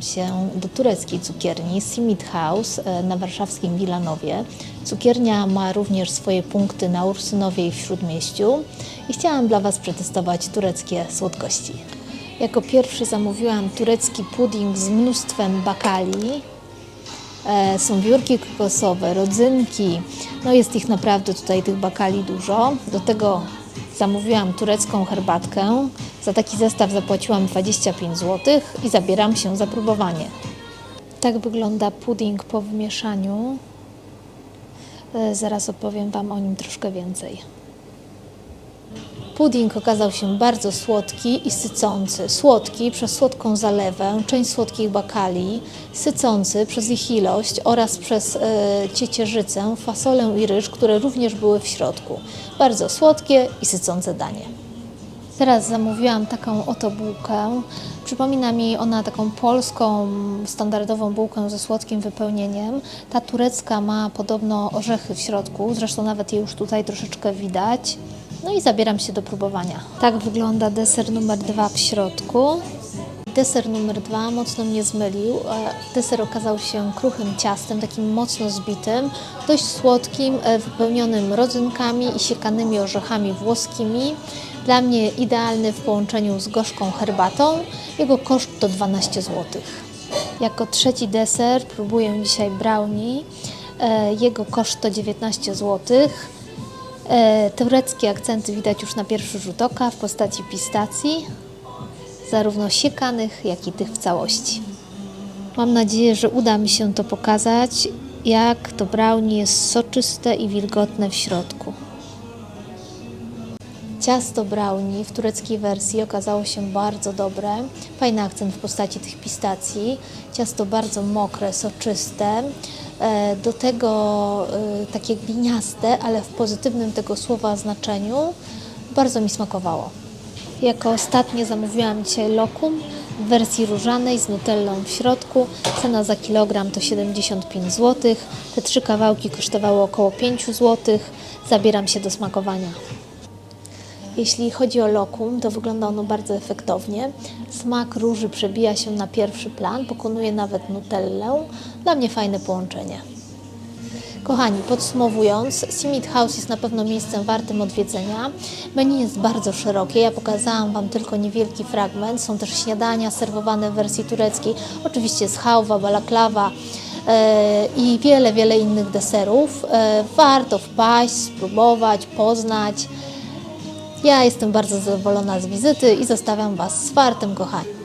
Się do tureckiej cukierni Simit House e, na warszawskim Wilanowie. Cukiernia ma również swoje punkty na Ursynowie i w Śródmieściu i chciałam dla Was przetestować tureckie słodkości. Jako pierwszy zamówiłam turecki pudding z mnóstwem bakali. E, Są wiórki kokosowe, rodzynki, no jest ich naprawdę tutaj tych bakali dużo. Do tego zamówiłam turecką herbatkę. Za taki zestaw zapłaciłam 25 zł i zabieram się za próbowanie. Tak wygląda pudding po wymieszaniu. E, Zaraz opowiem Wam o nim troszkę więcej. Pudding okazał się bardzo słodki i sycący. Słodki przez słodką zalewę, część słodkich bakali, sycący przez ich ilość oraz przez e, ciecierzycę, fasolę i ryż, które również były w środku. Bardzo słodkie i sycące danie. Teraz zamówiłam taką oto bułkę. Przypomina mi ona taką polską, standardową bułkę ze słodkim wypełnieniem. Ta turecka ma podobno orzechy w środku, zresztą nawet je już tutaj troszeczkę widać. No i zabieram się do próbowania. Tak wygląda deser numer dwa w środku. Deser numer dwa mocno mnie zmylił. Deser okazał się kruchym ciastem, takim mocno zbitym, dość słodkim, e, wypełnionym rodzynkami i siekanymi orzechami włoskimi. Dla mnie idealny w połączeniu z gorzką herbatą. Jego koszt to 12 zł. Jako trzeci deser próbuję dzisiaj brownie. E, Jego koszt to 19 zł. E, Tureckie akcenty widać już na pierwszy rzut oka w postaci pistacji zarówno siekanych, jak i tych w całości. Mam nadzieję, że uda mi się to pokazać, jak to brownie jest soczyste i wilgotne w środku. Ciasto brownie w tureckiej wersji okazało się bardzo dobre. Fajny akcent w postaci tych pistacji. Ciasto bardzo mokre, soczyste. E, Do tego e, takie gliniaste, ale w pozytywnym tego słowa znaczeniu. Bardzo mi smakowało. Jako ostatnie zamówiłam dzisiaj lokum w wersji różanej z nutellą w środku. Cena za kilogram to 75 zł. Te trzy kawałki kosztowały około 5 zł. Zabieram się do smakowania. Jeśli chodzi o lokum, to wygląda ono bardzo efektownie. Smak róży przebija się na pierwszy plan, pokonuje nawet nutellę. Dla mnie fajne połączenie. Kochani, podsumowując, Simit House jest na pewno miejscem wartym odwiedzenia. Menu jest bardzo szerokie, ja pokazałam Wam tylko niewielki fragment. Są też śniadania serwowane w wersji tureckiej, oczywiście z hałwa, balaklawa e, i wiele, wiele innych deserów. E, warto wpaść, spróbować, poznać. Ja jestem bardzo zadowolona z wizyty i zostawiam Was z fartem, kochani.